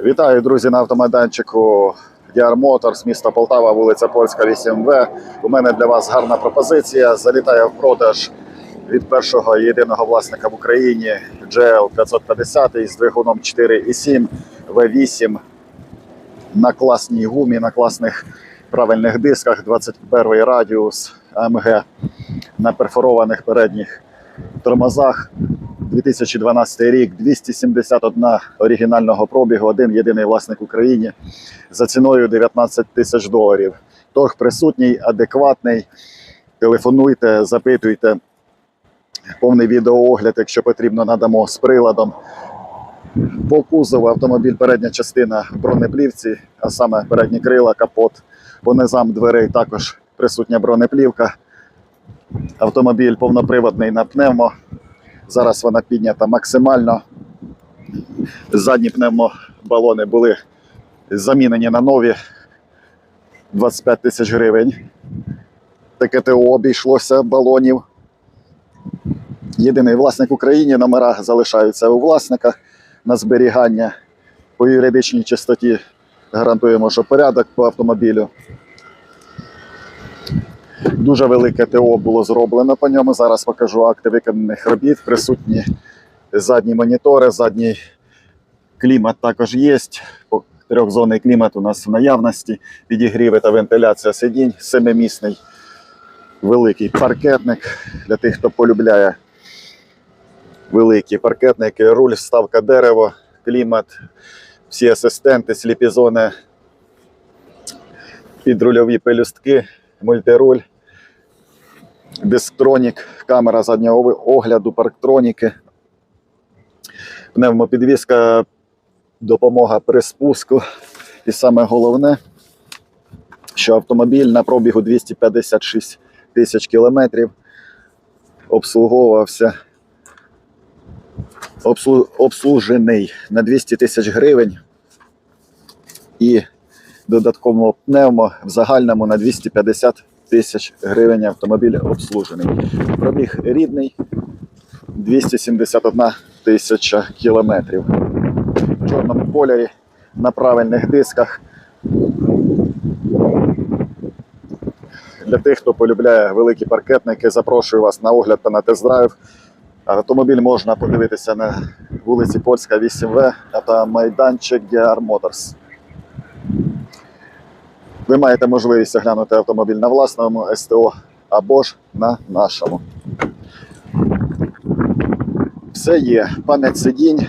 Вітаю, друзі, на автомайданчику DR Motors, місто Полтава, вулиця Польська, 8В. У мене для вас гарна пропозиція. Залітає в продаж від першого єдиного власника в Україні GL 550 з двигуном 4,7 V8 на класній гумі, на класних правильних дисках, 21 радіус AMG на перфорованих передніх тормозах. 2012 рік, 271 оригінального пробігу, один єдиний власник Україні за ціною 19 тисяч доларів. Торг присутній, адекватний. Телефонуйте, запитуйте. Повний відеоогляд, якщо потрібно, надамо з приладом. По кузову автомобіль передня частина в бронеплівці, а саме передні крила, капот. По низам дверей також присутня бронеплівка. Автомобіль повноприводний на пневмо. Зараз вона піднята максимально. Задні пневмобалони були замінені на нові 25 тисяч гривень. Таке ТО обійшлося балонів. Єдиний власник в Україні, номера залишаються у власника на зберігання. По юридичній чистоті гарантуємо, що порядок по автомобілю. Дуже велике ТО було зроблено по ньому. Зараз покажу акти виконаних робіт. Присутні задні монітори, задній клімат також є. Трьохзонний клімат у нас в наявності. Підігріви та вентиляція сидінь, семимісний великий паркетник для тих, хто полюбляє великі паркетники, руль, вставка дерево, клімат, всі асистенти, сліпізони, підрульові пелюстки, мультируль, дисктронік, камера заднього огляду, парктроніки, пневмопідвізка, допомога при спуску. І саме головне, що автомобіль на пробігу 256 тисяч кілометрів обслуговувався. Обслужений на 200 тисяч гривень. І додатково пневмо в загальному на 250 тисяч гривень автомобіль обслужений. Пробіг рідний 271 тисяча кілометрів. В чорному кольорі на правильних дисках. Для тих, хто полюбляє великі паркетники, запрошую вас на огляд та на тест-драйв. Автомобіль можна подивитися на вулиці Польська, 8В та майданчик DR Motors. Ви маєте можливість оглянути автомобіль на власному СТО або ж на нашому. Все є. Пам'ять сидінь,